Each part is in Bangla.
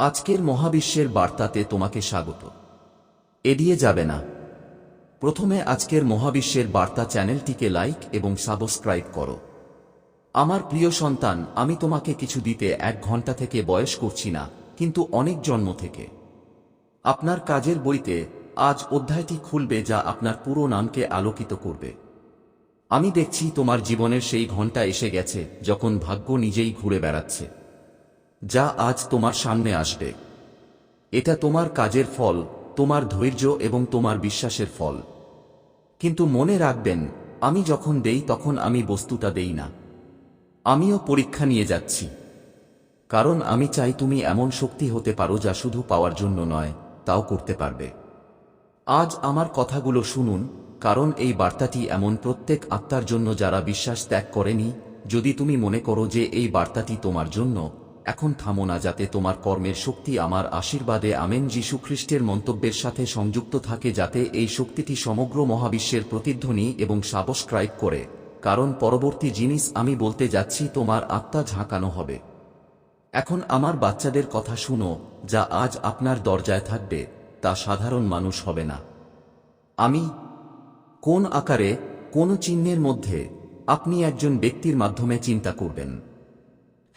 আজকের মহাবিশ্বের বার্তাতে তোমাকে স্বাগত। এড়িয়ে যাবে না। প্রথমে আজকের মহাবিশ্বের বার্তা চ্যানেলটিকে লাইক এবং সাবস্ক্রাইব করো। আমার প্রিয় সন্তান, আমি তোমাকে কিছু দিতে এক ঘণ্টা থেকে বয়স করছি না, কিন্তু অনেক জন্ম থেকে। আপনার কাজের বইতে আজ অধ্যায়টি খুলবে যা আপনার পুরো নামকে আলোকিত করবে। আমি দেখছি তোমার জীবনের সেই ঘণ্টা এসে গেছে, যখন ভাগ্য নিজেই ঘুরে বেড়াচ্ছে। যা আজ তোমার সামনে আসবে। এটা তোমার কাজের ফল, তোমার ধৈর্য এবং তোমার বিশ্বাসের ফল। কিন্তু মনে রাখবেন, আমি যখন দেই তখন আমি বস্তুটা দেই না। আমিও পরীক্ষা নিয়ে যাচ্ছি। কারণ আমি চাই তুমি এমন শক্তি হতে পারো যা শুধু পাওয়ার জন্য নয়, তাও করতে পারবে। আজ আমার কথাগুলো শুনুন, কারণ এই বার্তাটি এমন প্রত্যেক আত্মার জন্য যারা বিশ্বাস ত্যাগ করেনি, যদি তুমি মনে করো যে এই বার্তাটি তোমার জন্য এখন থামো না যাতে তোমার কর্মের শক্তি আমার আশীর্বাদে আমেন। যীশু খ্রিস্টের মন্তব্যের সাথে সংযুক্ত থাকে যাতে এই শক্তিটি সমগ্র মহাবিশ্বের প্রতিধ্বনি এবং সাবস্ক্রাইব করে। কারণ পরবর্তী জিনিস আমি বলতে যাচ্ছি, তোমার আত্মা ঝাঁকানো হবে। এখন আমার বাচ্চাদের কথা শুনো, যা আজ আপনার দরজায় থাকবে, তা সাধারণ মানুষ হবে না। আমি কোন আকারে, কোন চিহ্নের মধ্যে, আপনি একজন ব্যক্তির মাধ্যমে চিন্তা করবেন?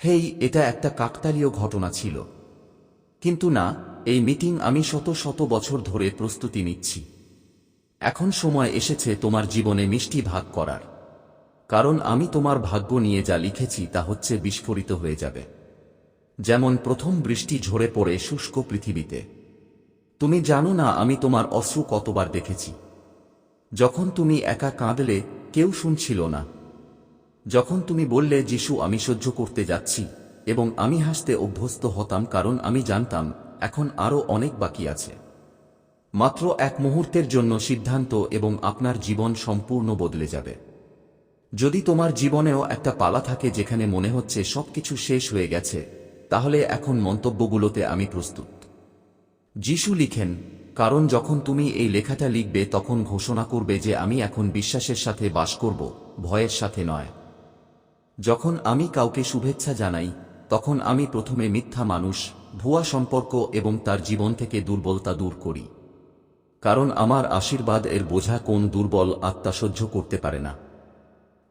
হেই, এটা একটা কাকতালীয় ঘটনা ছিল। কিন্তু না, এই মিটিং আমি শত শত বছর ধরে প্রস্তুতি নিচ্ছি। এখন সময় এসেছে তোমার জীবনে মিষ্টি ভাগ করার। কারণ আমি তোমার ভাগ্য নিয়ে যা লিখেছি তা হচ্ছে বিস্ফোরিত হয়ে যাবে। যেমন প্রথম বৃষ্টি ঝরে পড়ে শুষ্ক পৃথিবীতে। তুমি জানো না আমি তোমার অশ্রু কতবার দেখেছি। যখন তুমি একা কাঁদলে, কেউ শুনছিল না। যখন তুমি বললে, যিশু, আমি সহ্য করতে যাচ্ছি এবং আমি হাসতে অভ্যস্ত হতাম, কারণ আমি জানতাম, এখন আরও অনেক বাকি আছে। মাত্র এক মুহূর্তের জন্য সিদ্ধান্ত এবং আপনার জীবন সম্পূর্ণ বদলে যাবে। যদি তোমার জীবনেও একটা পালা থাকে যেখানে মনে হচ্ছে সবকিছু শেষ হয়ে গেছে, তাহলে এখন মন্তব্যগুলোতে আমি প্রস্তুত। যিশু লিখেন, কারণ যখন তুমি এই লেখাটা লিখবে, তখন ঘোষণা করবে যে আমি এখন বিশ্বাসের সাথে বাস করব, ভয়ের সাথে নয়। যখন আমি কাউকে শুভেচ্ছা জানাই, তখন আমি প্রথমে মিথ্যা মানুষ, ভুয়া সম্পর্ক এবং তার জীবন থেকে দুর্বলতা দূর করি। কারণ আমার আশীর্বাদ এর বোঝা কোন দুর্বল আত্মা সহ্য করতে পারে না।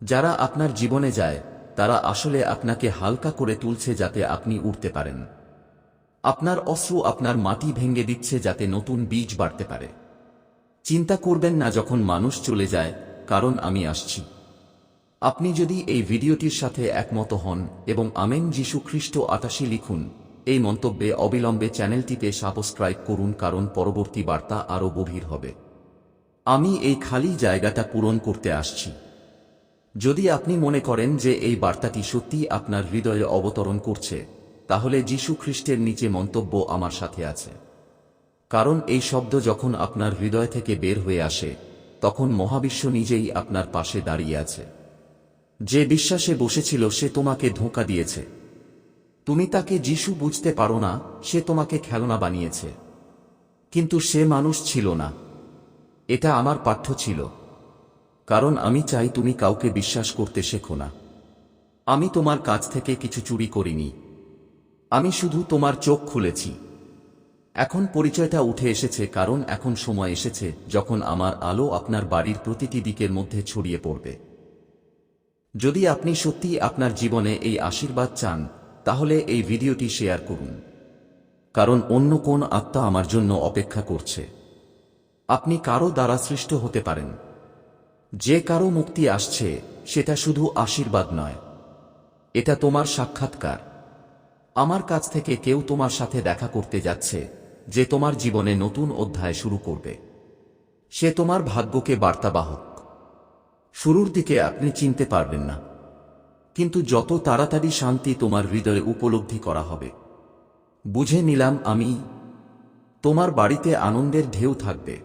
যারা আপনার জীবনে যায়, তারা আসলে আপনাকে হালকা করে তুলছে যাতে আপনি উঠতে পারেন। আপনার অশ্রু আপনার মাটি ভেঙে দিচ্ছে যাতে নতুন বীজ বাড়তে পারে। চিন্তা করবেন না যখন মানুষ চলে যায়, কারণ আমি আসছি। আপনি যদি এই ভিডিওটির সাথে একমত হন এবং আমেন যীশু খ্রিস্ট আটাশি লিখুন, এই মন্তব্যে অবিলম্বে চ্যানেলটিতে সাবস্ক্রাইব করুন কারণ পরবর্তী বার্তা আরও গভীর হবে। আমি এই খালি জায়গাটা পূরণ করতে আসছি। যদি আপনি মনে করেন যে এই বার্তাটি সত্যি আপনার হৃদয়ে অবতরণ করছে, তাহলে যীশু খ্রিস্টের নিচে মন্তব্য আমার সাথে আছে। কারণ এই শব্দ যখন আপনার হৃদয় থেকে বের হয়ে আসে, তখন মহাবিশ্ব নিজেই আপনার পাশে দাঁড়িয়ে আছে। যে বিশ্বাসে বসেছিল সে তোমাকে ধোঁকা দিয়েছে। তুমি তাকে যিশু বুঝতে পারো না, সে তোমাকে খেলনা বানিয়েছে। কিন্তু সে মানুষ ছিল না। এটা আমার পাঠ্য ছিল। কারণ আমি চাই তুমি কাউকে বিশ্বাস করতে শেখো না। আমি তোমার কাছ থেকে কিছু চুরি করিনি। আমি শুধু তোমার চোখ খুলেছি। এখন পরিচয়টা উঠে এসেছে কারণ এখন সময় এসেছে যখন আমার আলো আপনার বাড়ির প্রতিটি দিকের মধ্যে ছড়িয়ে পড়বে। যদি আপনি সত্যি আপনার জীবনে এই আশীর্বাদ চান, তাহলে এই ভিডিওটি শেয়ার করুন। কারণ অন্য কোন আত্মা আমার জন্য অপেক্ষা করছে। আপনি কারও দ্বারা সৃষ্ট হতে পারেন। যে কারও মুক্তি আসছে, সেটা শুধু আশীর্বাদ নয়। এটা তোমার সাক্ষাৎকার। আমার কাছ থেকে কেউ তোমার সাথে দেখা করতে যাচ্ছে, যে তোমার জীবনে নতুন অধ্যায় শুরু করবে। সে তোমার ভাগ্যকে বার্তাবাহক। শুরুর দিকে আপনি চিনতে পারবেন না। কিন্তু যত তাড়াতাড়ি শান্তি তোমার হৃদয়ে উপলব্ধি করা হবে। বুঝে নিলাম আমি, তোমার বাড়িতে আনন্দের ঢেউ থাকবে।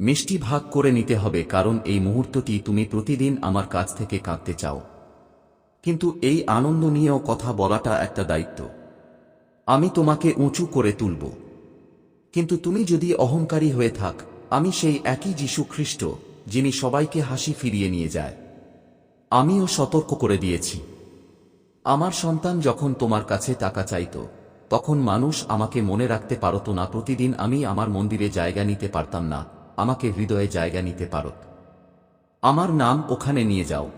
মিষ্টি ভাগ করে নিতে হবে কারণ এই মুহূর্তটি তুমি প্রতিদিন আমার কাছ থেকে কাঁদতে চাও। কিন্তু এই আনন্দ নিয়েও কথা বলাটা একটা দায়িত্ব। আমি তোমাকে উঁচু করে তুলব। কিন্তু তুমি যদি অহংকারী হয়ে থাক, আমি সেই একই যীশু খ্রিস্ট যিনি সবাইকে হাসি ফিরিয়ে নিয়ে যায়। আমিও সতর্ক করে দিয়েছি। আমার সন্তান যখন তোমার কাছে টাকা চাইত, তখন মানুষ আমাকে মনে রাখতে পারত না, প্রতিদিন আমি আমার মন্দিরে জায়গা নিতে পারতাম না, আমাকে হৃদয়ে জায়গা নিতে পারত আমার নাম ওখানে নিয়ে যাও।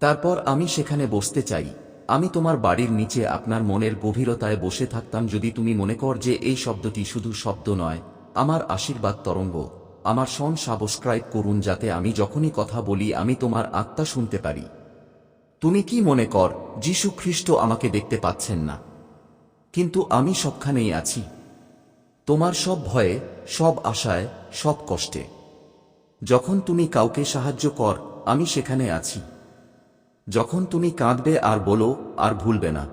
তারপর আমি সেখানে বসতে চাই। আমি তোমার বাড়ির নিচে আপনার মনের গভীরতায় বসে থাকতাম যদি তুমি মনে কর যে এই শব্দটি শুধু শব্দ নয়, আমার আশীর্বাদ তরঙ্গ। আমার সন সাবস্ক্রাইব করুন যাতে আমি যখনই কথা বলি আমি তোমার আত্মা শুনতে পারি। তুমি কি মনে কর, যীশু খ্রিস্ট আমাকে দেখতে পাচ্ছেন না? কিন্তু আমি সবখানেই আছি। তোমার সব ভয়ে, সব আশায়, সব কষ্টে। যখন তুমি কাউকে সাহায্য কর, আমি সেখানে আছি। যখন তুমি কাঁদবে আর বলো, আর ভুলবে না।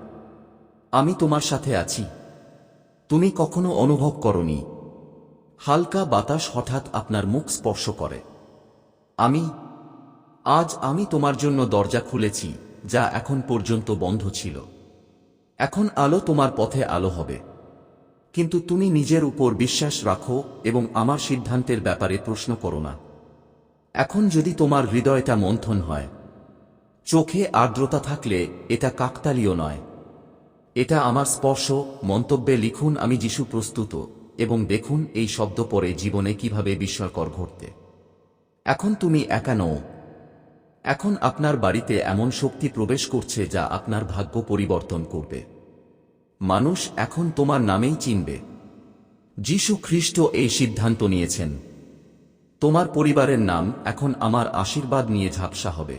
আমি তোমার সাথে আছি। তুমি কখনো অনুভব করনি। হালকা বাতাস হঠাৎ আপনার মুখ স্পর্শ করে। আমি, আজ আমি তোমার জন্য দরজা খুলেছি, যা এখন পর্যন্ত বন্ধ ছিল। এখন আলো তোমার পথে আলো হবে। কিন্তু তুমি নিজের উপর বিশ্বাস রাখো এবং আমার সিদ্ধান্তের ব্যাপারে প্রশ্ন করো না। এখন যদি তোমার হৃদয়টা মন্থন হয়, চোখে আর্দ্রতা থাকলে এটা কাকতালীয় নয়। এটা আমার স্পর্শ, মন্তব্যে লিখুন, আমি যিশু প্রস্তুত। এবং দেখুন এই শব্দ পরে জীবনে কীভাবে বিস্ময়কর ঘটতে। এখন তুমি একা নও। এখন আপনার বাড়িতে এমন শক্তি প্রবেশ করছে যা আপনার ভাগ্য পরিবর্তন করবে। মানুষ এখন তোমার নামেই চিনবে। যীশু খ্রিস্ট এই সিদ্ধান্ত নিয়েছেন। তোমার পরিবারের নাম এখন আমার আশীর্বাদ নিয়ে ঝাপসা হবে।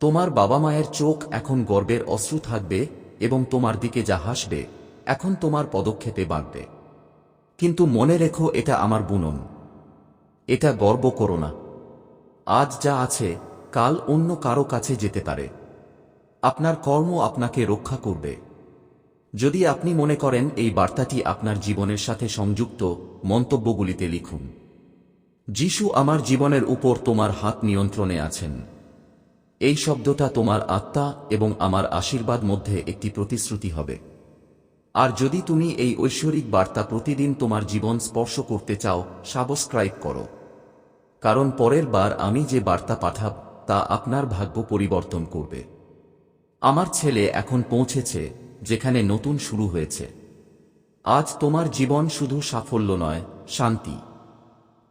তোমার বাবা মায়ের চোখ এখন গর্বের অশ্রু থাকবে এবং তোমার দিকে যা হাসবে, এখন তোমার পদক্ষেপে বাড়বে। কিন্তু মনে রেখো এটা আমার বুনন। এটা গর্ব করো না। আজ যা আছে, কাল অন্য কারও কাছে যেতে পারে। আপনার কর্ম আপনাকে রক্ষা করবে। যদি আপনি মনে করেন এই বার্তাটি আপনার জীবনের সাথে সংযুক্ত, মন্তব্যগুলিতে লিখুন। যিশু আমার জীবনের উপর তোমার হাত নিয়ন্ত্রণে আছেন। এই শব্দটা তোমার আত্মা এবং আমার আশীর্বাদ মধ্যে একটি প্রতিশ্রুতি হবে। আর যদি তুমি এই ঐশ্বরিক বার্তা প্রতিদিন তোমার জীবন স্পর্শ করতে চাও, সাবস্ক্রাইব করো। কারণ পরের বার আমি যে বার্তা পাঠাব, তা আপনার ভাগ্য পরিবর্তন করবে। আমার ছেলে এখন পৌঁছেছে, যেখানে নতুন শুরু হয়েছে। আজ তোমার জীবন শুধু সাফল্য নয়, শান্তি।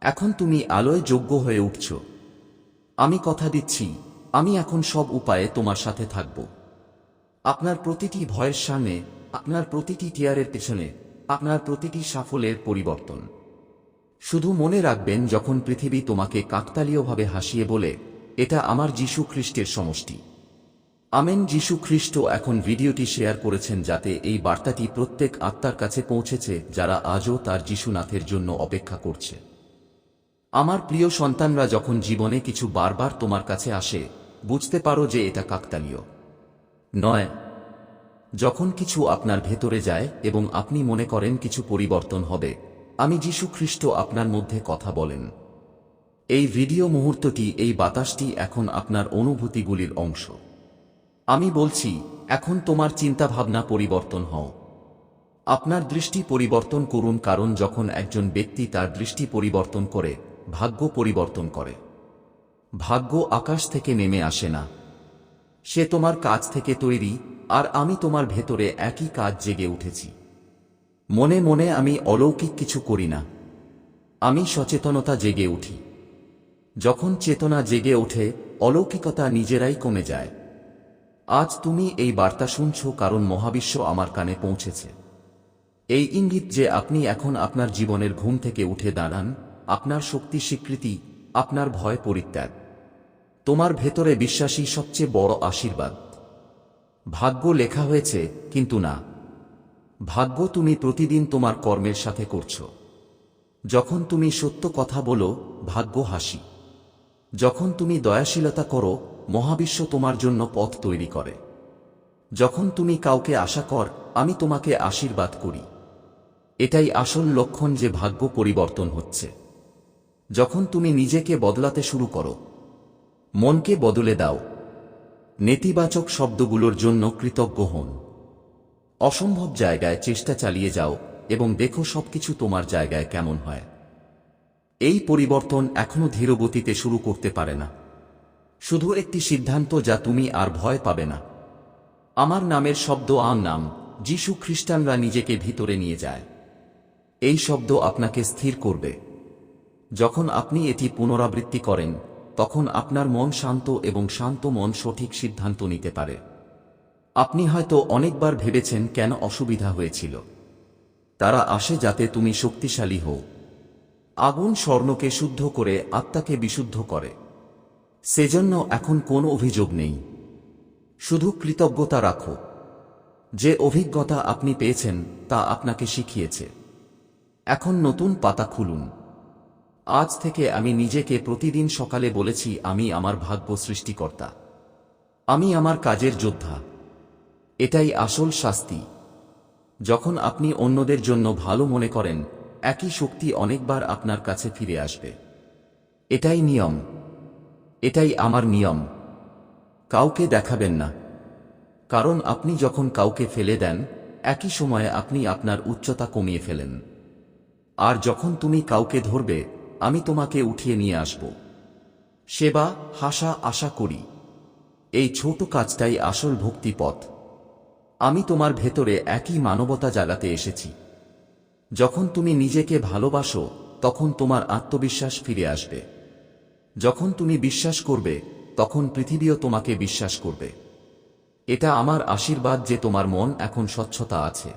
এখন তুমি আলোয় যোগ্য হয়ে উঠছ। আমি কথা দিচ্ছি, আমি এখন সব উপায়ে তোমার সাথে থাকব। আপনার প্রতিটি ভয়ের সামনে আপনার প্রতিটি টিয়ারের পেছনে, আপনার প্রতিটি সাফল্যের পরিবর্তন। শুধু মনে রাখবেন যখন পৃথিবী তোমাকে কাকতালীয়ভাবে হাসিয়ে বলে, এটা আমার যীশু খ্রিস্টের সমষ্টি। আমেন, যীশু খ্রিস্ট এখন ভিডিওটি শেয়ার করেছেন যাতে এই বার্তাটি প্রত্যেক আত্মার কাছে পৌঁছেছে যারা আজও তার যিশুনাথের জন্য অপেক্ষা করছে। আমার প্রিয় সন্তানরা, যখন জীবনে কিছু বারবার তোমার কাছে আসে, বুঝতে পারো যে এটা কাকতালীয়। নয় যখন কিছু আপনার ভেতরে যায় এবং আপনি মনে করেন কিছু পরিবর্তন হবে, আমি যীশু খ্রিস্ট আপনার মধ্যে কথা বলেন। এই ভিডিও মুহূর্তটি, এই বাতাসটি এখন আপনার অনুভূতিগুলির অংশ। আমি বলছি, এখন তোমার চিন্তাভাবনা পরিবর্তন হও। আপনার দৃষ্টি পরিবর্তন করুন কারণ যখন একজন ব্যক্তি তার দৃষ্টি পরিবর্তন করে, ভাগ্য পরিবর্তন করে। ভাগ্য আকাশ থেকে নেমে আসে না। সে তোমার কাজ থেকে তৈরি, আর আমি তোমার ভেতরে একই কাজ জেগে উঠেছি। মনে মনে আমি অলৌকিক কিছু করি না। আমি সচেতনতা জেগে উঠি। যখন চেতনা জেগে ওঠে, অলৌকিকতা নিজেরাই কমে যায়। আজ তুমি এই বার্তা শুনছ কারণ মহাবিশ্ব আমার কানে পৌঁছেছে। এই ইঙ্গিত যে আপনি এখন আপনার জীবনের ঘুম থেকে উঠে দাঁড়ান, আপনার শক্তি স্বীকৃতি, আপনার ভয় পরিত্যাগ। তোমার ভেতরে বিশ্বাসী সবচেয়ে বড় আশীর্বাদ। ভাগ্য লেখা হয়েছে, কিন্তু না। ভাগ্য তুমি প্রতিদিন তোমার কর্মের সাথে করছ। যখন তুমি সত্য কথা বলো, ভাগ্য হাসি। যখন তুমি দয়াশীলতা করো, মহাবিশ্ব তোমার জন্য পথ তৈরি করে। যখন তুমি কাউকে আশা কর, আমি তোমাকে আশীর্বাদ করি। এটাই আসল লক্ষণ যে ভাগ্য পরিবর্তন হচ্ছে। যখন তুমি নিজেকে বদলাতে শুরু করো মনকে বদলে দাও। নেতিবাচক শব্দগুলোর জন্য কৃতজ্ঞ হন। অসম্ভব জায়গায় চেষ্টা চালিয়ে যাও এবং দেখো সবকিছু তোমার জায়গায় কেমন হয়। এই পরিবর্তন এখনও ধীরগতিতে শুরু করতে পারে না। শুধু একটি সিদ্ধান্ত যা তুমি আর ভয় পাবে না। আমার নামের শব্দ আম নাম, যিশু খ্রিস্টানরা নিজেকে ভিতরে নিয়ে যায়। এই শব্দ আপনাকে স্থির করবে। যখন আপনি এটি পুনরাবৃত্তি করেন তখন আপনার মন শান্ত এবং শান্ত মন সঠিক সিদ্ধান্ত নিতে পারে। আপনি হয়তো অনেকবার ভেবেছেন কেন অসুবিধা হয়েছিল। তারা আসে যাতে তুমি শক্তিশালী হও। আগুন স্বর্ণকে শুদ্ধ করে আত্মাকে বিশুদ্ধ করে। সেজন্য এখন কোনো অভিযোগ নেই। শুধু কৃতজ্ঞতা রাখো। যে অভিজ্ঞতা আপনি পেয়েছেন তা আপনাকে শিখিয়েছে। এখন নতুন পাতা খুলুন। আজ থেকে আমি নিজেকে প্রতিদিন সকালে বলেছি, আমি আমার ভাগ্য সৃষ্টিকর্তা। আমি আমার কাজের যোদ্ধা। এটাই আসল শাস্তি। যখন আপনি অন্যদের জন্য ভালো মনে করেন, একই শক্তি অনেকবার আপনার কাছে ফিরে আসবে। এটাই নিয়ম। এটাই আমার নিয়ম। কাউকে দেখাবেন না। কারণ আপনি যখন কাউকে ফেলে দেন, একই সময়ে আপনি আপনার উচ্চতা কমিয়ে ফেলেন। আর যখন তুমি কাউকে ধরবে আমি তোমাকে উঠিয়ে নিয়ে আসব। সেবা, হাসা আশা করি। এই ছোট কাজটাই আসল ভক্তি পথ আমি তোমার ভেতরে একই মানবতা জাগাতে এসেছি। যখন তুমি নিজেকে ভালোবাসো, তখন তোমার আত্মবিশ্বাস ফিরে আসবে। যখন তুমি বিশ্বাস করবে, তখন পৃথিবীও তোমাকে বিশ্বাস করবে। এটা আমার আশীর্বাদ যে তোমার মন এখন স্বচ্ছতা আছে।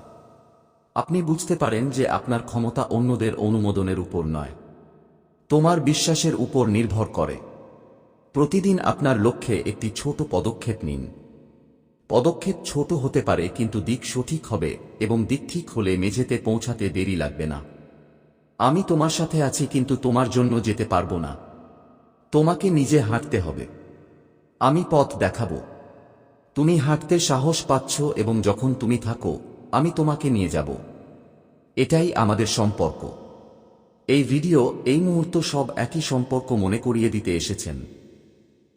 আপনি বুঝতে পারেন যে আপনার ক্ষমতা অন্যদের অনুমোদনের উপর নয়। তোমার বিশ্বাসের উপর নির্ভর করে। প্রতিদিন আপনার লক্ষ্যে একটি ছোট পদক্ষেপ নিন। পদক্ষেপ ছোট হতে পারে, কিন্তু দিক সঠিক হবে এবং দিক ঠিক হলে মেঝেতে পৌঁছাতে দেরি লাগবে না। আমি তোমার সাথে আছি, কিন্তু তোমার জন্য যেতে পারব না। তোমাকে নিজে হাঁটতে হবে। আমি পথ দেখাব। তুমি হাঁটতে সাহস পাচ্ছ এবং যখন তুমি থাকো, আমি তোমাকে নিয়ে যাব। এটাই আমাদের সম্পর্ক। এই ভিডিও এই মুহূর্ত সব একই সম্পর্ক মনে করিয়ে দিতে এসেছেন।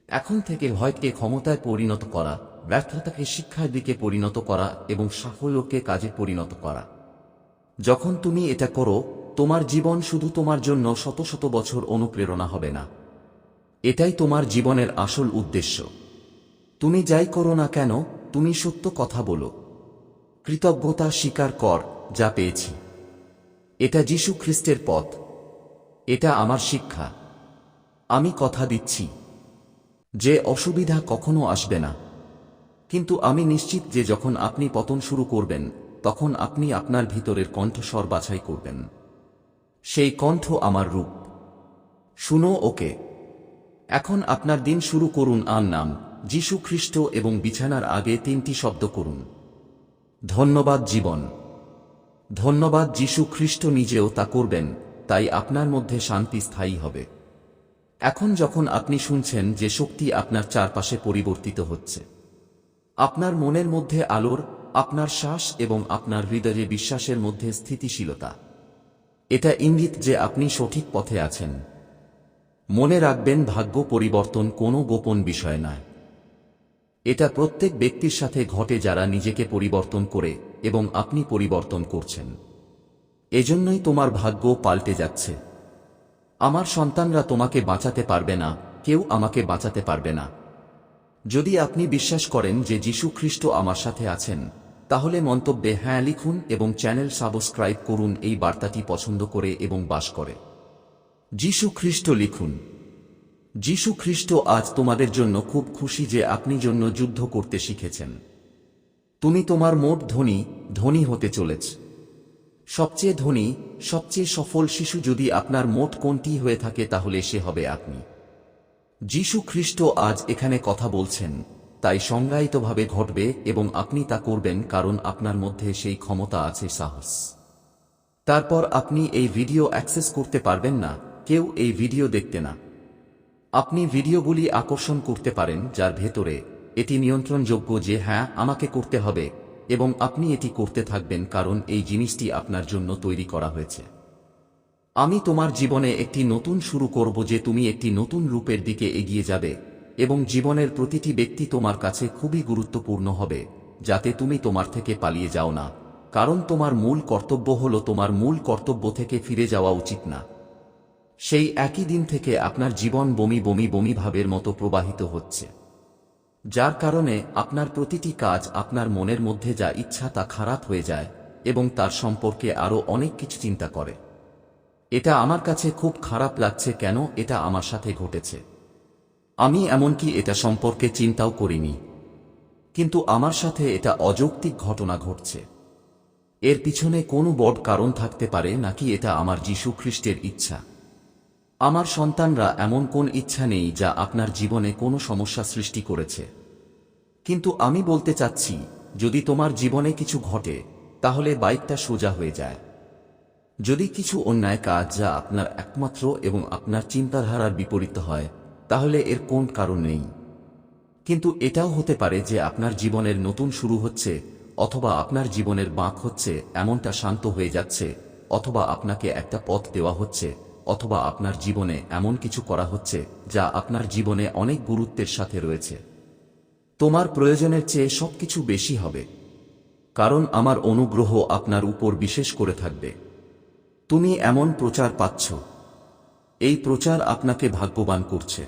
এখন থেকে ভয়কে ক্ষমতায় পরিণত করা, ব্যর্থতাকে শিক্ষার দিকে পরিণত করা এবং সাফল্যকে কাজে পরিণত করা। যখন তুমি এটা করো, তোমার জীবন শুধু তোমার জন্য শত শত বছর অনুপ্রেরণা হবে না। এটাই তোমার জীবনের আসল উদ্দেশ্য। তুমি যাই করো না কেন, তুমি সত্য কথা বলো। কৃতজ্ঞতা স্বীকার কর যা পেয়েছি। এটা যীশু খ্রিস্টের পথ। এটা আমার শিক্ষা। আমি কথা দিচ্ছি। যে অসুবিধা কখনো আসবে না। কিন্তু আমি নিশ্চিত যে যখন আপনি পতন শুরু করবেন, তখন আপনি আপনার ভিতরের কণ্ঠস্বর বাছাই করবেন। সেই কণ্ঠ আমার রূপ। শুনো ওকে। এখন আপনার দিন শুরু করুন আর নাম, যীশু খ্রিস্ট এবং বিছানার আগে তিনটি শব্দ করুন। ধন্যবাদ জীবন। ধন্যবাদ যীশু খ্রিস্ট নিজেও তা করবেন, তাই আপনার মধ্যে শান্তি স্থায়ী হবে। এখন যখন আপনি শুনছেন যে শক্তি আপনার চারপাশে পরিবর্তিত হচ্ছে, আপনার মনের মধ্যে আলোর, আপনার শ্বাস এবং আপনার হৃদয়ে বিশ্বাসের মধ্যে স্থিতিশীলতা। এটা ইঙ্গিত যে আপনি সঠিক পথে আছেন। মনে রাখবেন ভাগ্য পরিবর্তন কোনো গোপন বিষয় নয়। এটা প্রত্যেক ব্যক্তির সাথে ঘটে যারা নিজেকে পরিবর্তন করে এবং আপনি পরিবর্তন করছেন। এজন্যই তোমার ভাগ্য পাল্টে যাচ্ছে। আমার সন্তানরা তোমাকে বাঁচাতে পারবে না, কেউ আমাকে বাঁচাতে পারবে না। যদি আপনি বিশ্বাস করেন যে যীশু খ্রিস্ট আমার সাথে আছেন, তাহলে মন্তব্যে হ্যাঁ লিখুন এবং চ্যানেল সাবস্ক্রাইব করুন এই বার্তাটি পছন্দ করে এবং বাস করে। যীশু খ্রিস্ট লিখুন যীশু খ্রিস্ট আজ তোমাদের জন্য খুব খুশি যে আপনি জন্য যুদ্ধ করতে শিখেছেন। তুমি তোমার মোট ধনী ধনী হতে চলেছ। সবচেয়ে ধনী, সবচেয়ে সফল শিশু যদি আপনার মোট কোনটি হয়ে থাকে তাহলে সে হবে আপনি। যীশু খ্রিস্ট আজ এখানে কথা বলছেন, তাই সংজ্ঞায়িতভাবে ঘটবে এবং আপনি তা করবেন কারণ আপনার মধ্যে সেই ক্ষমতা আছে সাহস। তারপর আপনি এই ভিডিও অ্যাক্সেস করতে পারবেন না, কেউ এই ভিডিও দেখতে না। আপনি ভিডিওগুলি আকর্ষণ করতে পারেন, যার ভেতরে, এটি নিয়ন্ত্রণযোগ্য যে হ্যাঁ আমাকে করতে হবে এবং আপনি এটি করতে থাকবেন কারণ এই জিনিসটি আপনার জন্য তৈরি করা হয়েছে। আমি তোমার জীবনে একটি নতুন শুরু করব যে তুমি একটি নতুন রূপের দিকে এগিয়ে যাবে এবং জীবনের প্রতিটি ব্যক্তি তোমার কাছে খুবই গুরুত্বপূর্ণ হবে, যাতে তুমি তোমার থেকে পালিয়ে যাও না। কারণ তোমার মূল কর্তব্য হল তোমার মূল কর্তব্য থেকে ফিরে যাওয়া উচিত না। সেই একই দিন থেকে আপনার জীবন বমি বমি বমি ভাবের মতো প্রবাহিত হচ্ছে। যার কারণে আপনার প্রতিটি কাজ আপনার মনের মধ্যে যা ইচ্ছা তা খারাপ হয়ে যায় এবং তার সম্পর্কে আরও অনেক কিছু চিন্তা করে। এটা আমার কাছে খুব খারাপ লাগছে কেন এটা আমার সাথে ঘটেছে। আমি এমনকি এটা সম্পর্কে চিন্তাও করিনি। কিন্তু আমার সাথে এটা অযৌক্তিক ঘটনা ঘটছে। এর পিছনে কোনো বড় কারণ থাকতে পারে নাকি এটা আমার যীশু খ্রিস্টের ইচ্ছা। আমার সন্তানরা এমন কোন ইচ্ছা নেই যা আপনার জীবনে কোনো সমস্যা সৃষ্টি করেছে। কিন্তু আমি বলতে চাচ্ছি, যদি তোমার জীবনে কিছু ঘটে, তাহলে বাইকটা সোজা হয়ে যায়। যদি কিছু অন্যায় কাজ যা আপনার একমাত্র এবং আপনার চিন্তাধারার বিপরীত হয়, তাহলে এর কোন কারণ নেই। কিন্তু এটাও হতে পারে যে আপনার জীবনের নতুন শুরু হচ্ছে, অথবা আপনার জীবনের বাঁক হচ্ছে, এমনটা শান্ত হয়ে যাচ্ছে, অথবা আপনাকে একটা পথ দেওয়া হচ্ছে অথবা আপনার জীবনে এমন কিছু করা হচ্ছে যা আপনার জীবনে অনেক গুরুত্বের সাথে রয়েছে। তোমার প্রয়োজনের চেয়ে সবকিছু বেশি হবে। কারণ আমার অনুগ্রহ আপনার উপর বিশেষ করে থাকবে। তুমি এমন প্রচার পাচ্ছ। এই প্রচার আপনাকে ভাগ্যবান করছে।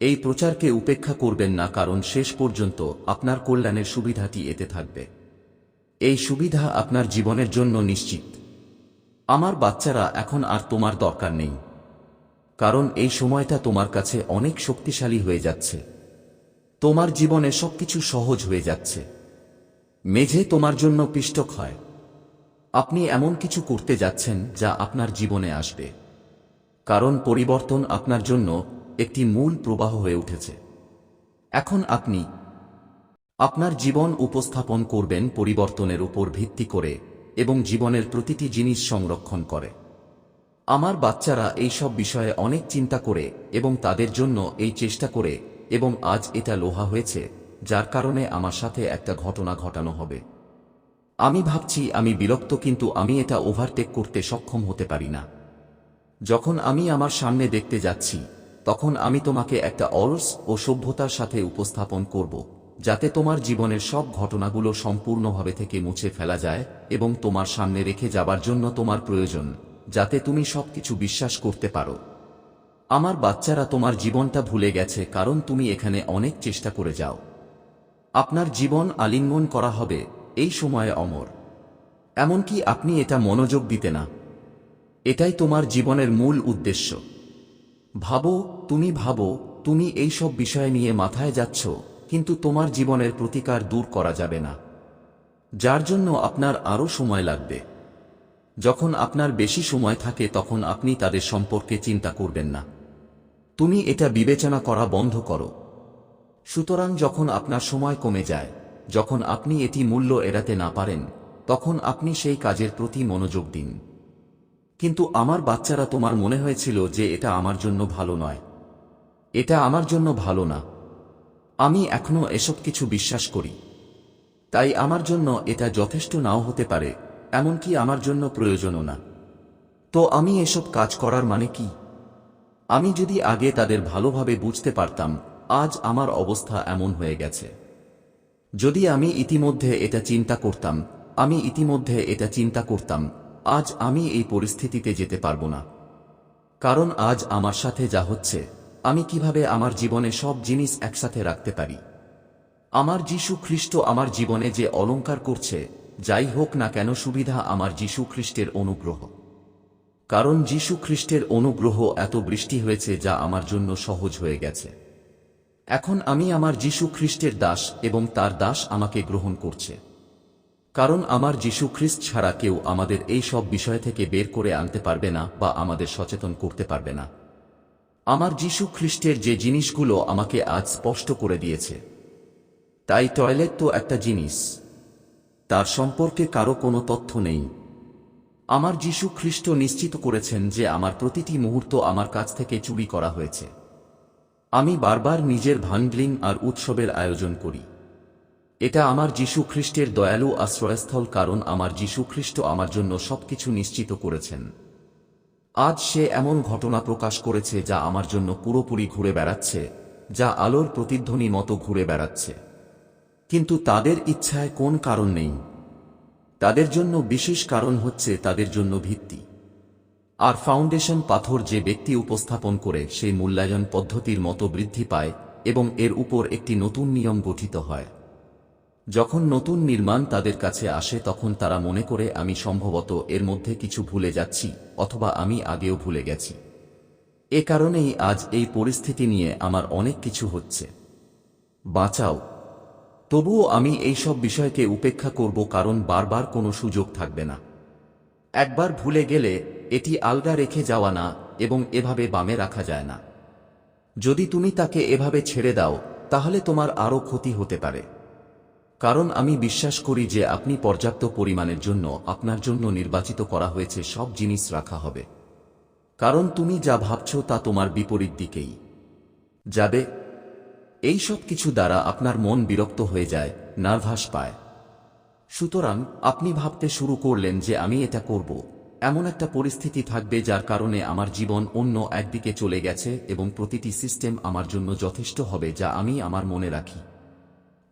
এই প্রচারকে উপেক্ষা করবেন না কারণ শেষ পর্যন্ত আপনার কল্যাণের সুবিধাটি এতে থাকবে। এই সুবিধা আপনার জীবনের জন্য নিশ্চিত। আমার বাচ্চারা এখন আর তোমার দরকার নেই। কারণ এই সময়টা তোমার কাছে অনেক শক্তিশালী হয়ে যাচ্ছে। তোমার জীবনে সবকিছু সহজ হয়ে যাচ্ছে। মেঝে তোমার জন্য পিষ্টক হয়। আপনি এমন কিছু করতে যাচ্ছেন যা আপনার জীবনে আসবে। কারণ পরিবর্তন আপনার জন্য একটি মূল প্রবাহ হয়ে উঠেছে। এখন আপনি আপনার জীবন উপস্থাপন করবেন পরিবর্তনের উপর ভিত্তি করে। এবং জীবনের প্রতিটি জিনিস সংরক্ষণ করে। আমার বাচ্চারা এই সব বিষয়ে অনেক চিন্তা করে এবং তাদের জন্য এই চেষ্টা করে এবং আজ এটা লোহা হয়েছে, যার কারণে আমার সাথে একটা ঘটনা ঘটানো হবে। আমি ভাবছি আমি বিরক্ত কিন্তু আমি এটা ওভারটেক করতে সক্ষম হতে পারি না। যখন আমি আমার সামনে দেখতে যাচ্ছি, তখন আমি তোমাকে একটা অলস ও সভ্যতার সাথে উপস্থাপন করব। যাতে তোমার জীবনের সব ঘটনাগুলো সম্পূর্ণভাবে থেকে মুছে ফেলা যায় এবং তোমার সামনে রেখে যাবার জন্য তোমার প্রয়োজন, যাতে তুমি সবকিছু বিশ্বাস করতে পারো। আমার বাচ্চারা তোমার জীবনটা ভুলে গেছে কারণ তুমি এখানে অনেক চেষ্টা করে যাও। আপনার জীবন আলিঙ্গন করা হবে, এই সময়ে অমর। এমনকি আপনি এটা মনোযোগ দিতে না। এটাই তোমার জীবনের মূল উদ্দেশ্য। ভাবো, তুমি ভাবো, তুমি এই সব বিষয় নিয়ে মাথায় যাচ্ছ। কিন্তু তোমার জীবনের প্রতিকার দূর করা যাবে না। যার জন্য আপনার আরও সময় লাগবে। যখন আপনার বেশি সময় থাকে তখন আপনি তাদের সম্পর্কে চিন্তা করবেন না। তুমি এটা বিবেচনা করা বন্ধ করো। সুতরাং যখন আপনার সময় কমে যায়, যখন আপনি এটি মূল্য এড়াতে না পারেন, তখন আপনি সেই কাজের প্রতি মনোযোগ দিন। কিন্তু আমার বাচ্চারা তোমার মনে হয়েছিল যে এটা আমার জন্য ভালো নয়। এটা আমার জন্য ভালো না। আমি এখনও এসব কিছু বিশ্বাস করি। তাই আমার জন্য এটা যথেষ্ট নাও হতে পারে, এমনকি আমার জন্য প্রয়োজনও না। তো আমি এসব কাজ করার মানে কি? আমি যদি আগে তাদের ভালোভাবে বুঝতে পারতাম, আজ আমার অবস্থা এমন হয়ে গেছে। যদি আমি ইতিমধ্যে এটা চিন্তা করতাম, আমি ইতিমধ্যে এটা চিন্তা করতাম, আজ আমি এই পরিস্থিতিতে যেতে পারব না। কারণ আজ আমার সাথে যা হচ্ছে আমি কীভাবে আমার জীবনে সব জিনিস একসাথে রাখতে পারি? আমার যীশু খ্রিস্ট আমার জীবনে যে অলংকার করছে, যাই হোক না কেন সুবিধা আমার যীশু খ্রিস্টের অনুগ্রহ। কারণ যীশু খ্রিস্টের অনুগ্রহ এত বৃষ্টি হয়েছে যা আমার জন্য সহজ হয়ে গেছে। এখন আমি আমার যীশু খ্রিস্টের দাস এবং তার দাস আমাকে গ্রহণ করছে। কারণ আমার যীশু খ্রিস্ট ছাড়া কেউ আমাদের এই সব বিষয় থেকে বের করে আনতে পারবে না বা আমাদের সচেতন করতে পারবে না। আমার যীশু খ্রিস্টের যে জিনিসগুলো আমাকে আজ স্পষ্ট করে দিয়েছে, তাই টয়লেট তো একটা জিনিস। তার সম্পর্কে কারও কোনো তথ্য নেই। আমার যীশু খ্রিস্ট নিশ্চিত করেছেন যে আমার প্রতিটি মুহূর্ত আমার কাছ থেকে চুরি করা হয়েছে। আমি বারবার নিজের ভান্ডলিং আর উৎসবের আয়োজন করি। এটা আমার যীশু খ্রিস্টের দয়ালু আশ্রয়স্থল কারণ আমার যীশু খ্রিস্ট আমার জন্য সবকিছু নিশ্চিত করেছেন। আজ সে এমন ঘটনা প্রকাশ করেছে যা আমার জন্য পুরোপুরি ঘুরে বেড়াচ্ছে, যা আলোর প্রতিধ্বনি মতো ঘুরে বেড়াচ্ছে। কিন্তু তাদের ইচ্ছায় কোন কারণ নেই? তাদের জন্য বিশেষ কারণ হচ্ছে তাদের জন্য ভিত্তি। আর ফাউন্ডেশন পাথর যে ব্যক্তি উপস্থাপন করে, সেই মূল্যায়ন পদ্ধতির মতো বৃদ্ধি পায় এবং এর উপর একটি নতুন নিয়ম গঠিত হয়। যখন নতুন নির্মাণ তাদের কাছে আসে তখন তারা মনে করে, আমি সম্ভবত এর মধ্যে কিছু ভুলে যাচ্ছি, অথবা আমি আগেও ভুলে গেছি। এ কারণেই আজ এই পরিস্থিতি নিয়ে আমার অনেক কিছু হচ্ছে। বাঁচাও। তবুও আমি এই সব বিষয়কে উপেক্ষা করব কারণ বারবার কোনো সুযোগ থাকবে না। একবার ভুলে গেলে, এটি আলগা রেখে যাওয়া না, এবং এভাবে বামে রাখা যায় না। যদি তুমি তাকে এভাবে ছেড়ে দাও, তাহলে তোমার আরও ক্ষতি হতে পারে। কারণ আমি বিশ্বাস করি যে আপনি পর্যাপ্ত পরিমাণের জন্য আপনার জন্য নির্বাচিত করা হয়েছে সব জিনিস রাখা হবে। কারণ তুমি যা ভাবছ তা তোমার বিপরীত দিকেই যাবে। এই সব কিছু দ্বারা আপনার মন বিরক্ত হয়ে যায়, নার্ভাস পায়। সুতরাং আপনি ভাবতে শুরু করলেন যে আমি এটা করব। এমন একটা পরিস্থিতি থাকবে যার কারণে আমার জীবন অন্য একদিকে চলে গেছে এবং প্রতিটি সিস্টেম আমার জন্য যথেষ্ট হবে যা আমি আমার মনে রাখি।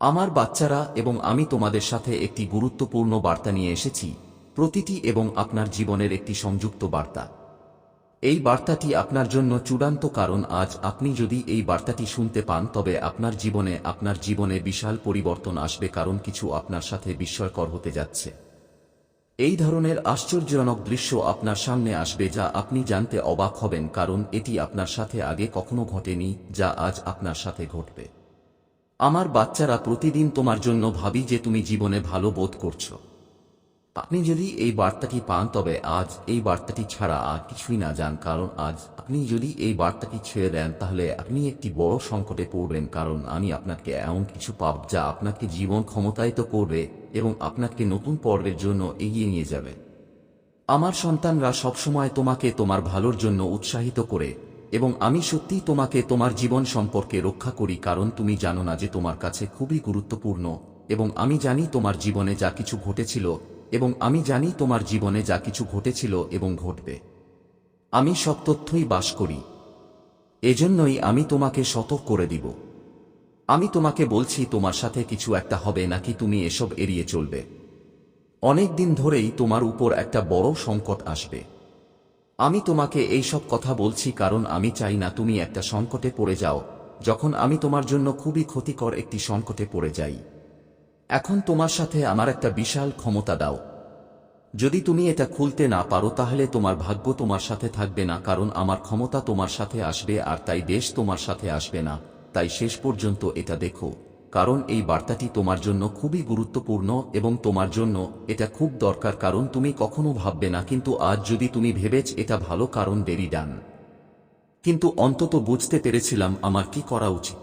আমার বাচ্চারা এবং আমি তোমাদের সাথে একটি গুরুত্বপূর্ণ বার্তা নিয়ে এসেছি, প্রতিটি এবং আপনার জীবনের একটি সংযুক্ত বার্তা। এই বার্তাটি আপনার জন্য চূড়ান্ত কারণ, আজ আপনি যদি এই বার্তাটি শুনতে পান, তবে আপনার জীবনে আপনার জীবনে বিশাল পরিবর্তন আসবে কারণ কিছু আপনার সাথে বিস্ময়কর হতে যাচ্ছে। এই ধরনের আশ্চর্যজনক দৃশ্য আপনার সামনে আসবে যা আপনি জানতে অবাক হবেন, কারণ এটি আপনার সাথে আগে কখনো ঘটেনি, যা আজ আপনার সাথে ঘটবে। আমার বাচ্চারা প্রতিদিন তোমার জন্য ভাবি যে তুমি জীবনে ভালো বোধ করছ। আপনি যদি এই বার্তাটি পান, তবে আজ এই বার্তাটি ছাড়া আর কিছুই না যান, কারণ আজ আপনি যদি এই বার্তাটি ছেড়ে দেন, তাহলে আপনি একটি বড় সংকটে পড়বেন, কারণ আমি আপনাকে এমন কিছু পাব যা আপনাকে জীবন ক্ষমতায়িত করবে এবং আপনাকে নতুন পর্বের জন্য এগিয়ে নিয়ে যাবে। আমার সন্তানরা সবসময় তোমাকে তোমার ভালোর জন্য উৎসাহিত করে এবং আমি সত্যিই তোমাকে তোমার জীবন সম্পর্কে রক্ষা করি, কারণ তুমি জানো না যে তোমার কাছে খুবই গুরুত্বপূর্ণ, এবং আমি জানি তোমার জীবনে যা কিছু ঘটেছিল, এবং আমি জানি তোমার জীবনে যা কিছু ঘটেছিল এবং ঘটবে। আমি সব তথ্যই বাস করি। এজন্যই আমি তোমাকে সতর্ক করে দিব। আমি তোমাকে বলছি, তোমার সাথে কিছু একটা হবে নাকি তুমি এসব এড়িয়ে চলবে। অনেক দিন ধরেই তোমার উপর একটা বড় সংকট আসবে। আমি তোমাকে এই সব কথা বলছি কারণ আমি চাই না তুমি একটা সংকটে পড়ে যাও, যখন আমি তোমার জন্য খুবই ক্ষতিকর একটি সংকটে পড়ে যাই। এখন তোমার সাথে আমার একটা বিশাল ক্ষমতা দাও। যদি তুমি এটা খুলতে না পারো তাহলে তোমার ভাগ্য তোমার সাথে থাকবে না কারণ আমার ক্ষমতা তোমার সাথে আসবে আর তাই দেশ তোমার সাথে আসবে না। তাই শেষ পর্যন্ত এটা দেখো। কারণ এই বার্তাটি তোমার জন্য খুবই গুরুত্বপূর্ণ এবং তোমার জন্য এটা খুব দরকার কারণ তুমি কখনো ভাববে না, কিন্তু আজ যদি তুমি ভেবেছ এটা ভালো কারণ দেরি ডান। কিন্তু অন্তত বুঝতে পেরেছিলাম আমার কি করা উচিত।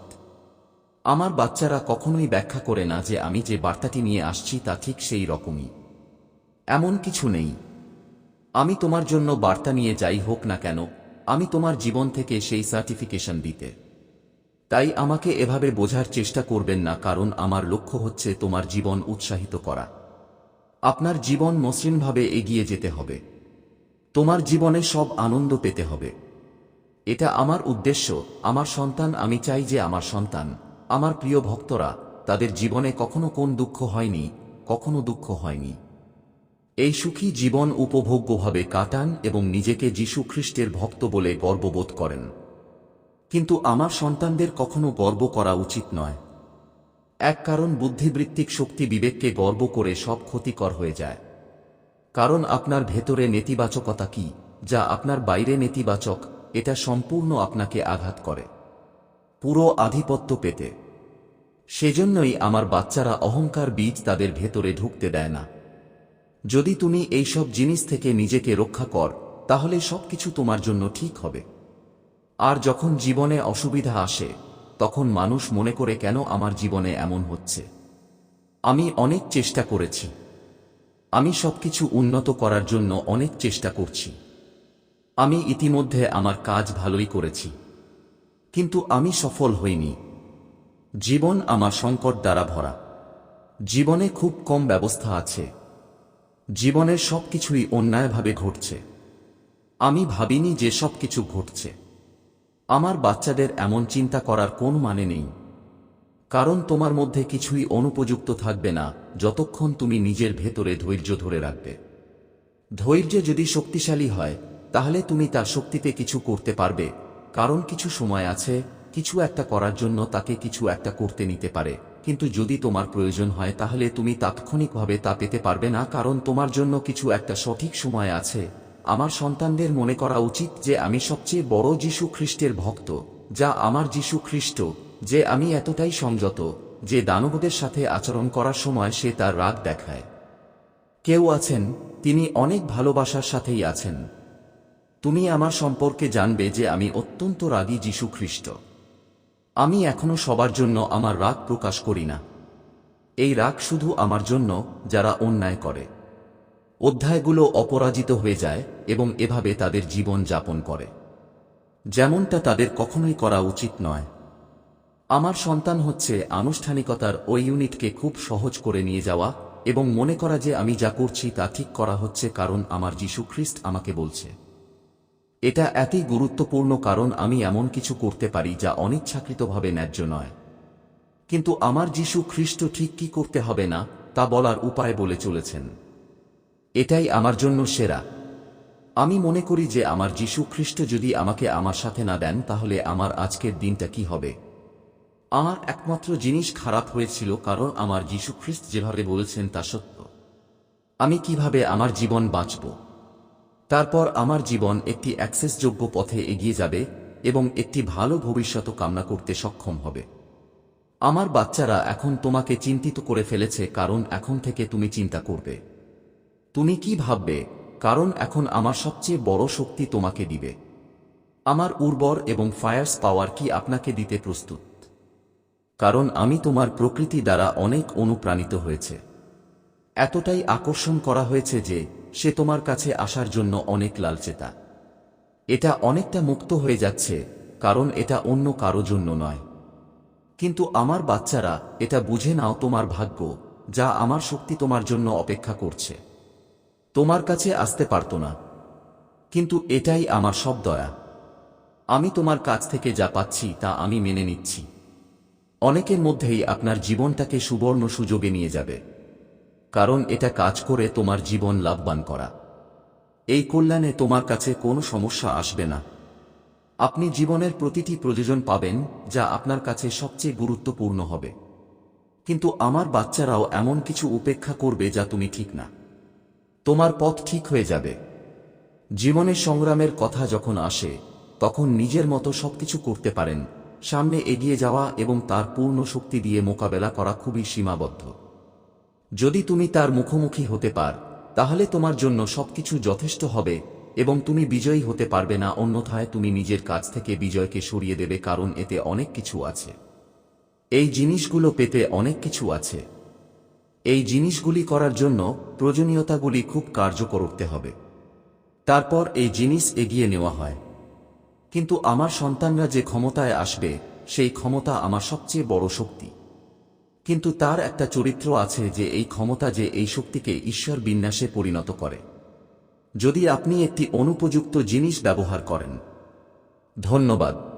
আমার বাচ্চারা কখনোই ব্যাখ্যা করে না যে আমি যে বার্তাটি নিয়ে আসছি তা ঠিক সেই রকমই। এমন কিছু নেই। আমি তোমার জন্য বার্তা নিয়ে যাই হোক না কেন, আমি তোমার জীবন থেকে সেই সার্টিফিকেশন দিতে। তাই আমাকে এভাবে বোঝার চেষ্টা করবেন না, কারণ আমার লক্ষ্য হচ্ছে তোমার জীবন উৎসাহিত করা। আপনার জীবন মসৃণভাবে এগিয়ে যেতে হবে। তোমার জীবনে সব আনন্দ পেতে হবে। এটা আমার উদ্দেশ্য। আমার সন্তান, আমি চাই যে আমার সন্তান, আমার প্রিয় ভক্তরা, তাদের জীবনে কখনো কোন দুঃখ হয়নি, কখনো দুঃখ হয়নি। এই সুখী জীবন উপভোগ্যভাবে কাটান এবং নিজেকে যীশু খ্রিস্টের ভক্ত বলে গর্ববোধ করেন। কিন্তু আমার সন্তানদের কখনো গর্ব করা উচিত নয়। এক কারণ বুদ্ধিবৃত্তিক শক্তি বিবেককে গর্ব করে সব ক্ষতিকর হয়ে যায়। কারণ আপনার ভেতরে নেতিবাচকতা কি, যা আপনার বাইরে নেতিবাচক, এটা সম্পূর্ণ আপনাকে আঘাত করে। পুরো আধিপত্য পেতে। সেজন্যই আমার বাচ্চারা অহংকার বীজ তাদের ভেতরে ঢুকতে দেয় না। যদি তুমি এইসব জিনিস থেকে নিজেকে রক্ষা কর, তাহলে সবকিছু তোমার জন্য ঠিক হবে। আর যখন জীবনে অসুবিধা আসে, তখন মানুষ মনে করে কেন আমার জীবনে এমন হচ্ছে। আমি অনেক চেষ্টা করেছি। আমি সবকিছু উন্নত করার জন্য অনেক চেষ্টা করছি। আমি ইতিমধ্যে আমার কাজ ভালোই করেছি। কিন্তু আমি সফল হইনি। জীবন আমার সংকট দ্বারা ভরা। জীবনে খুব কম ব্যবস্থা আছে। জীবনের সব কিছুই অন্যায়ভাবে ঘটছে। আমি ভাবিনি যে সব কিছু ঘটছে। আমার বাচ্চাদের এমন চিন্তা করার কোন মানে নেই। কারণ তোমার মধ্যে কিছুই অনুপযুক্ত থাকবে না, যতক্ষণ তুমি নিজের ভেতরে ধৈর্য ধরে রাখবে। ধৈর্য যদি শক্তিশালী হয়, তাহলে তুমি তার শক্তিতে কিছু করতে পারবে, কারণ কিছু সময় আছে, কিছু একটা করার জন্য তাকে কিছু একটা করতে নিতে পারে, কিন্তু যদি তোমার প্রয়োজন হয় তাহলে তুমি তাৎক্ষণিকভাবে তা পেতে পারবে না, কারণ তোমার জন্য কিছু একটা সঠিক সময় আছে আমার সন্তানদের মনে করা উচিত যে আমি সবচেয়ে বড় যীশু খ্রিস্টের ভক্ত, যা আমার যীশু খ্রিস্ট, যে আমি এতটাই সংযত, যে দানবদের সাথে আচরণ করার সময় সে তার রাগ দেখায়। কেউ আছেন, তিনি অনেক ভালোবাসার সাথেই আছেন। তুমি আমার সম্পর্কে জানবে যে আমি অত্যন্ত রাগী যীশু খ্রিস্ট। আমি এখনও সবার জন্য আমার রাগ প্রকাশ করি না। এই রাগ শুধু আমার জন্য, যারা অন্যায় করে। অধ্যায়গুলো অপরাজিত হয়ে যায় এবং এভাবে তাদের জীবন যাপন করে। যেমনটা তাদের কখনোই করা উচিত নয়। আমার সন্তান হচ্ছে আনুষ্ঠানিকতার ওই ইউনিটকে খুব সহজ করে নিয়ে যাওয়া এবং মনে করা যে আমি যা করছি তা ঠিক করা হচ্ছে কারণ আমার যীশু খ্রিস্ট আমাকে বলছে। এটা এতই গুরুত্বপূর্ণ কারণ আমি এমন কিছু করতে পারি যা অনিচ্ছাকৃতভাবে ন্যায্য নয়। কিন্তু আমার যীশু খ্রিস্ট ঠিক কি করতে হবে না তা বলার উপায় বলে চলেছেন। এটাই আমার জন্য সেরা। আমি মনে করি যে আমার যীশু খ্রিস্ট যদি আমাকে আমার সাথে না দেন, তাহলে আমার আজকের দিনটা কি হবে? আমার একমাত্র জিনিস খারাপ হয়েছিল কারণ আমার যীশু খ্রিস্ট যেভাবে বলেছেন তা সত্য। আমি কীভাবে আমার জীবন বাঁচব? তারপর আমার জীবন একটি অ্যাক্সেসযোগ্য পথে এগিয়ে যাবে এবং একটি ভালো ভবিষ্যৎ কামনা করতে সক্ষম হবে। আমার বাচ্চারা এখন তোমাকে চিন্তিত করে ফেলেছে, কারণ এখন থেকে তুমি চিন্তা করবে। তুমি কি ভাববে? কারণ এখন আমার সবচেয়ে বড় শক্তি তোমাকে দিবে। আমার উর্বর এবং ফায়ার্স পাওয়ার কি আপনাকে দিতে প্রস্তুত? কারণ আমি তোমার প্রকৃতি দ্বারা অনেক অনুপ্রাণিত হয়েছে। এতটাই আকর্ষণ করা হয়েছে যে, সে তোমার কাছে আসার জন্য অনেক লালচেতা। এটা অনেকটা মুক্ত হয়ে যাচ্ছে, কারণ এটা অন্য কারও জন্য নয়। কিন্তু আমার বাচ্চারা, এটা বুঝে নাও তোমার ভাগ্য, যা আমার শক্তি তোমার জন্য অপেক্ষা করছে। তোমার কাছে আসতে পারত না। কিন্তু এটাই আমার সব দয়া। আমি তোমার কাছ থেকে যা পাচ্ছি তা আমি মেনে নিচ্ছি। অনেকের মধ্যেই আপনার জীবনটাকে সুবর্ণ সুযোগে নিয়ে যাবে। কারণ এটা কাজ করে তোমার জীবন লাভবান করা। এই কল্যাণে তোমার কাছে কোনো সমস্যা আসবে না। আপনি জীবনের প্রতিটি প্রয়োজন পাবেন, যা আপনার কাছে সবচেয়ে গুরুত্বপূর্ণ হবে। কিন্তু আমার বাচ্চারাও এমন কিছু উপেক্ষা করবে যা তুমি ঠিক না। তোমার পথ ঠিক হয়ে যাবে। জীবনের সংগ্রামের কথা যখন আসে, তখন নিজের মতো সবকিছু করতে পারেন। সামনে এগিয়ে যাওয়া এবং তার পূর্ণ শক্তি দিয়ে মোকাবেলা করা খুবই সীমাবদ্ধ। যদি তুমি তার মুখোমুখি হতে পার, তাহলে তোমার জন্য সবকিছু যথেষ্ট হবে এবং তুমি বিজয়ী হতে পারবে না, অন্যথায় তুমি নিজের কাছ থেকে বিজয়কে সরিয়ে দেবে, কারণ এতে অনেক কিছু আছে। এই জিনিসগুলো পেতে অনেক কিছু আছে। এই জিনিসগুলি করার জন্য প্রয়োজনীয়তাগুলি খুব কার্যকর করতে হবে। তারপর এই জিনিস এগিয়ে নেওয়া হয়। কিন্তু আমার সন্তানরা যে ক্ষমতায় আসবে, সেই ক্ষমতা আমার সবচেয়ে বড় শক্তি। কিন্তু তার একটা চরিত্র আছে যে এই ক্ষমতা যে এই শক্তিকে ঈশ্বর বিন্যাসে পরিণত করে। যদি আপনি একটি অনুপযুক্ত জিনিস ব্যবহার করেন। ধন্যবাদ।